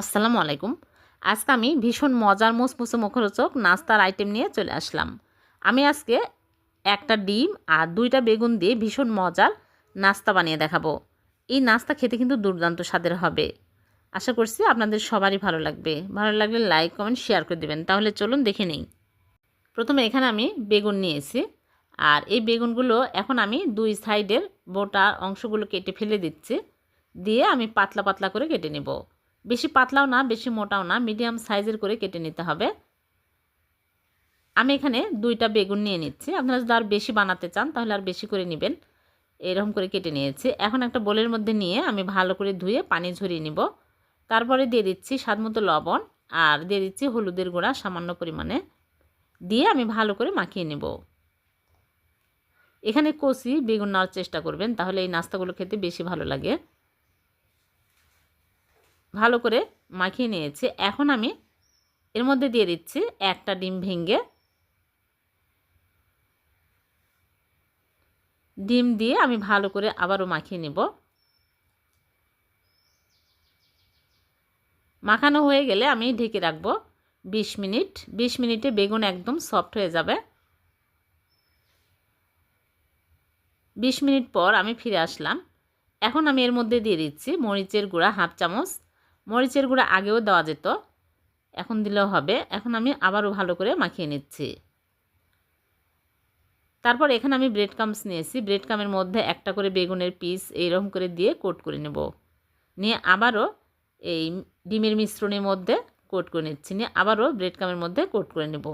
আসসালামু আলাইকুম। আজকে আমি ভীষণ মজার মুসমুসে মুখরোচক নাস্তার আইটেম নিয়ে চলে আসলাম। আমি আজকে একটা ডিম আর দুইটা বেগুন দিয়ে ভীষণ মজার নাস্তা বানিয়ে দেখাবো। এই নাস্তা খেতে কিন্তু দুর্দান্ত স্বাদের হবে। আশা করছি আপনাদের সবারই ভালো লাগবে। ভালো লাগলে লাইক কমেন্ট শেয়ার করে দেবেন। তাহলে চলুন দেখে নিই। প্রথমে এখানে আমি বেগুন নিয়েছি। আর এই বেগুনগুলো এখন আমি দুই সাইডের বোটা অংশগুলো কেটে ফেলে দিচ্ছি। দিয়ে আমি পাতলা পাতলা করে কেটে নেব। বেশি পাতলাও না, বেশি মোটাও না, মিডিয়াম সাইজের করে কেটে নিতে হবে। আমি এখানে দুইটা বেগুন নিয়ে নিচ্ছি। আপনারা যদি আর বেশি বানাতে চান, তাহলে আর বেশি করে নেবেন। এরকম করে কেটে নিয়েছি। এখন একটা বোলের মধ্যে নিয়ে আমি ভালো করে ধুয়ে পানি ঝরিয়ে নিব। তারপরে দিয়ে দিচ্ছি স্বাদমতো লবণ আর দিয়ে দিচ্ছি হলুদের গুঁড়া সামান্য পরিমাণে। দিয়ে আমি ভালো করে মাখিয়ে নেব। এখানে কষি বেগুন নেওয়ার চেষ্টা করবেন, তাহলে এই নাস্তাগুলো খেতে বেশি ভালো লাগে। ভালো করে মাখিয়ে নিয়েছি। এখন আমি এর মধ্যে দিয়ে দিচ্ছি একটা ডিম ভেঙে ডিম দিয়ে আমি ভালো করে আবারও মাখিয়ে নেব। মাখানো হয়ে গেলে আমি ঢেকে রাখব বিশ মিনিট। বিশ মিনিটে বেগুন একদম সফট হয়ে যাবে। বিশ মিনিট পর আমি ফিরে আসলাম। এখন আমি এর মধ্যে দিয়ে দিচ্ছি মরিচের গুঁড়া হাফ চামচ। মরিচের গুঁড়া আগেও দেওয়া যেত, এখন দিলেও হবে। এখন আমি আবারও ভালো করে মাখিয়ে নিচ্ছি। তারপর এখানে আমি ব্রেড কামস নিয়েছি। ব্রেড কামের মধ্যে একটা করে বেগুনের পিস এইরকম করে দিয়ে কোট করে নেব। নিয়ে আবারও এই ডিমের মিশ্রণের মধ্যে কোট করে নিচ্ছি। নিয়ে আবারও ব্রেড কামের মধ্যে কোট করে নেব।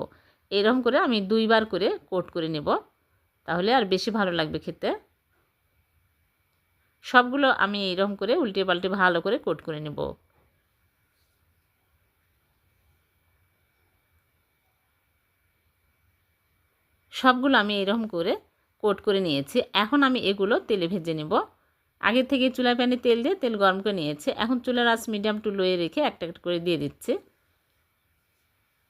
এরকম করে আমি দুইবার করে কোট করে নেব। তাহলে আর বেশি ভালো লাগবে খেতে। সবগুলো আমি এরকম করে উল্টে পাল্টে ভালো করে কোট করে নেব। সবগুলো আমি এরকম করে কোট করে নিয়েছি। এখন আমি এগুলো তেলে ভেজে নেব। আগে থেকে চুলা প্যানে তেল দিয়ে তেল গরম করে নিয়েছি। এখন চুলার আঁচ মিডিয়াম টু লোয়ে রেখে একটা একটা করে দিয়ে দিচ্ছি।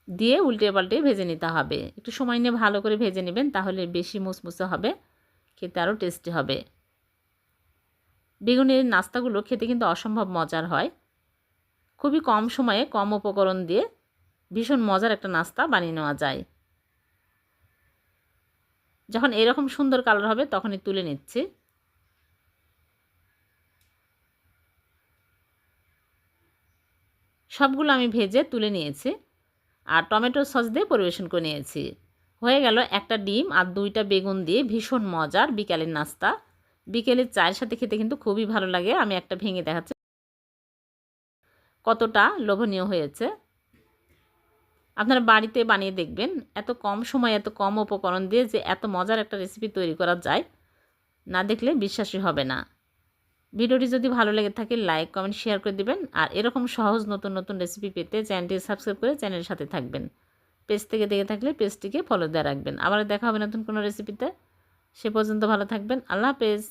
দিয়ে উল্টে পাল্টে ভেজে নিতে হবে। একটু সময় নিয়ে ভালো করে ভেজে নেবেন, তাহলে বেশি মুসমুসে হবে, খেতে আরও টেস্টি হবে। বেগুনের নাস্তাগুলো খেতে কিন্তু অসম্ভব মজার হয়। খুবই কম সময়ে কম উপকরণ দিয়ে ভীষণ মজার একটা নাস্তা বানিয়ে নেওয়া যায়। যখন এরকম সুন্দর কালার হবে, তখনই তুলে নিচ্ছি। সবগুলো আমি ভেজে তুলে নিয়েছি আর টমেটো সস দিয়ে পরিবেশন করে নিয়েছি। হয়ে গেল একটা ডিম আর দুইটা বেগুন দিয়ে ভীষণ মজার বিকালের নাস্তা। বিকেলের চায়ের সাথে খেতে কিন্তু খুবই ভালো লাগে, আমি একটা ভেঙে দেখাচ্ছি। কতটা লোভনীয় হয়েছে। আপনারা বাড়িতে বানিয়ে দেখবেন, এত কম সময়, এত কম উপকরণ দিয়ে যে এত মজার একটা রেসিপি তৈরি করা যায়, না দেখলে বিশ্বাসই হবে না। ভিডিওটি যদি ভালো লেগে থাকে লাইক কমেন্ট শেয়ার করে দিবেন, আর এরকম সহজ নতুন নতুন রেসিপি পেতে চ্যানেলটি সাবস্ক্রাইব করে চ্যানেলের সাথে থাকবেন। পেজ থেকে দেখে থাকলে পেজটিকে ফলো দেওয়া রাখবেন। আবার দেখা হবে নতুন কোনো রেসিপিতে সে পর্যন্ত ভালো থাকবেন। আল্লাহ হাফেজ।